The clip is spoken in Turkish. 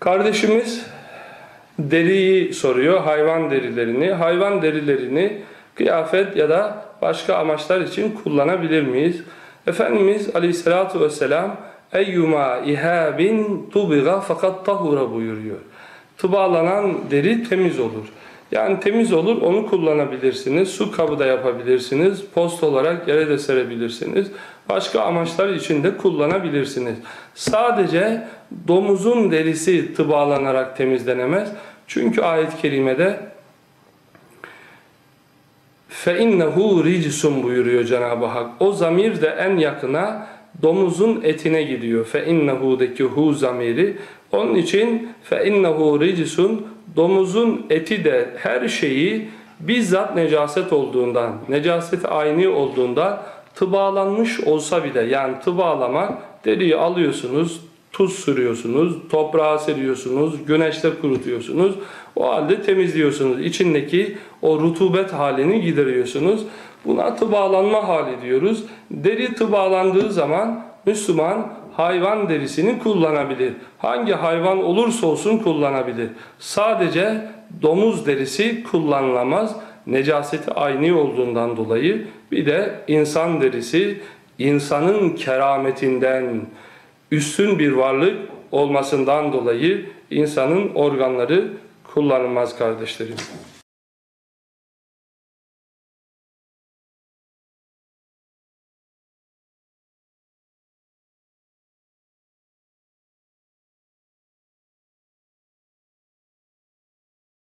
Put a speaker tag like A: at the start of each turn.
A: Kardeşimiz deriyi soruyor, hayvan derilerini. Hayvan derilerini kıyafet ya da başka amaçlar için kullanabilir miyiz? Efendimiz Aleyhisselatü Vesselam eyyuma ihabin tubiga fakat tahura buyuruyor. Tıbalanan deri temiz olur. Yani temiz olur, onu kullanabilirsiniz. Su kabı da yapabilirsiniz. Post olarak yere de serebilirsiniz. Başka amaçlar için de kullanabilirsiniz. Sadece domuzun derisi tıbalanarak temizlenemez. Çünkü ayet-i kerimede فَاِنَّهُ رِجْسٌ buyuruyor Cenab-ı Hak. O zamir de en yakına domuzun etine gidiyor. Fe innehu'daki hu zamiri. Onun için fe innehu ricisun domuzun eti de her şeyi bizzat necaset olduğundan, necaset aynı olduğunda tıbalanmış olsa bile yani tıbalamak deriyi alıyorsunuz, tuz sürüyorsunuz, toprağa seriyorsunuz, güneşte kurutuyorsunuz. O halde temizliyorsunuz. İçindeki o rutubet halini gideriyorsunuz. Buna tıbalanma hali diyoruz. Deri tıbalandığı zaman Müslüman hayvan derisini kullanabilir. Hangi hayvan olursa olsun kullanabilir. Sadece domuz derisi kullanılamaz. Necaseti aynı olduğundan dolayı bir de insan derisi insanın kerametinden üstün bir varlık olmasından dolayı insanın organları kullanılmaz kardeşlerim.